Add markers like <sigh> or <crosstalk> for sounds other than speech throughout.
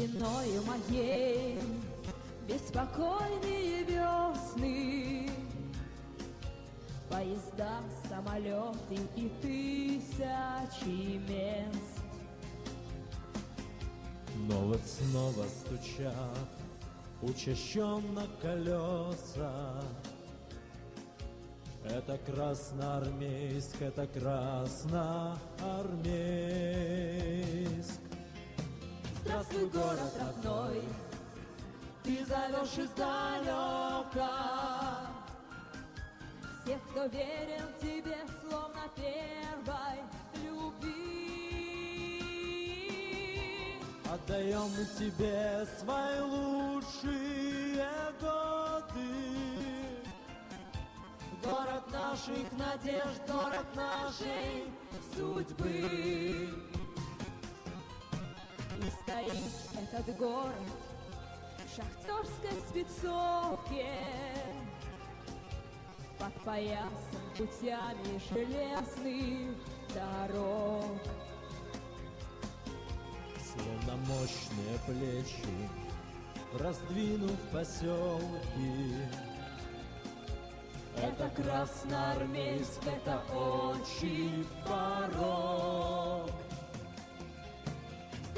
Спиною моей беспокойные весны Поезда, самолеты и тысячи мест Но вот снова стучат учащенно колеса. Это Красноармейск, это Красноармейск. Здравствуй, город родной, ты зовешь издалека Всех, кто верен тебе, словно первой любви Отдаем мы тебе свои лучшие годы. Город наших надежд, город нашей судьбы. И стоит этот город в шахтерской спецовке Под поясом путями железных дорог. Словно мощные плечи, раздвинув поселки. Это Красноармейск, это отчий порог.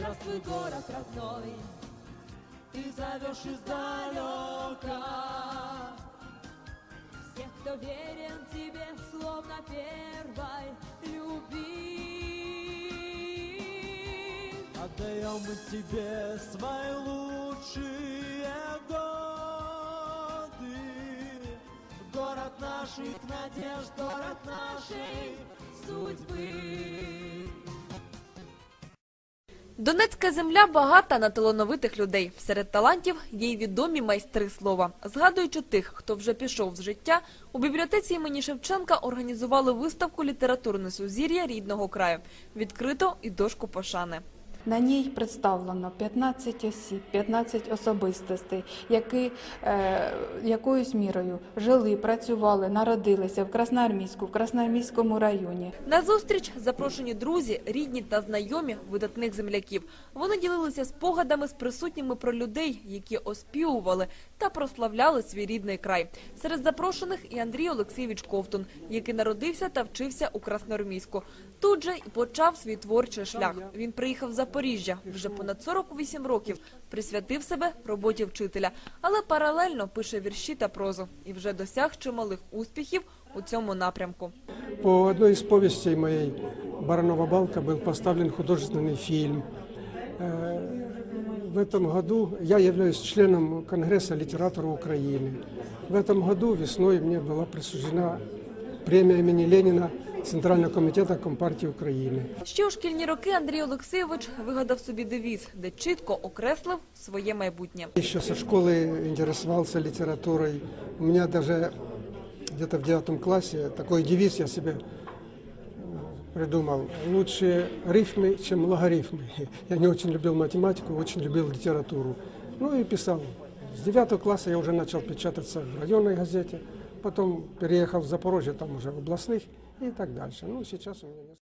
Здравствуй, город родной, ты зовешь издалека. Всех, кто верен тебе, словно первой любви. Отдаем мы тебе свои лучшие годы. Город наших надежд, город нашей судьбы. Донецька земля багата на талановитих людей. Серед талантів є й відомі майстри слова. Згадуючи тих, хто вже пішов з життя, у бібліотеці імені Шевченка організували виставку «Літературне сузір'я рідного краю». Відкрито і дошку пошани. На ній представлено 15 осіб, 15 особистостей, які е, якоюсь мірою жили, працювали, народилися в Красноармійську, в Красноармійському районі. На зустріч запрошені друзі, рідні та знайомі видатних земляків. Вони ділилися спогадами з присутніми про людей, які оспівували та прославляли свій рідний край. Серед запрошених і Андрій Олексійович Ковтун, який народився та вчився у Красноармійську. Тут же і почав свій творчий шлях. Він приїхав з Запоріжжя вже понад 48 років, присвятив себе роботі вчителя, але паралельно пише вірші та прозу і вже досяг чималих успіхів у цьому напрямку. По одной из повестей моей «Баранова балка» был поставлен художественный фильм. Э, В этом году я являюсь членом Конгресса литературы Украины. В этом году весной мне была присуждена премия имени Ленина Центрального комитета Компартии Украины. Ще у шкільні роки Андрій Олексійович вигадав собі девіз, де чітко окреслив своє майбутнє. Еще со школы интересовался литературой. У меня даже где-то в девятом классе такой девиз я себе э, придумал. Лучше рифмы, чем логарифмы. <laughs> Я не очень любил математику, очень любил литературу. Ну и писал. С девятого класса я уже начал печататься в районной газете. Потом переехал в Запорожье, там уже в областных И так дальше. Ну, сейчас у меня...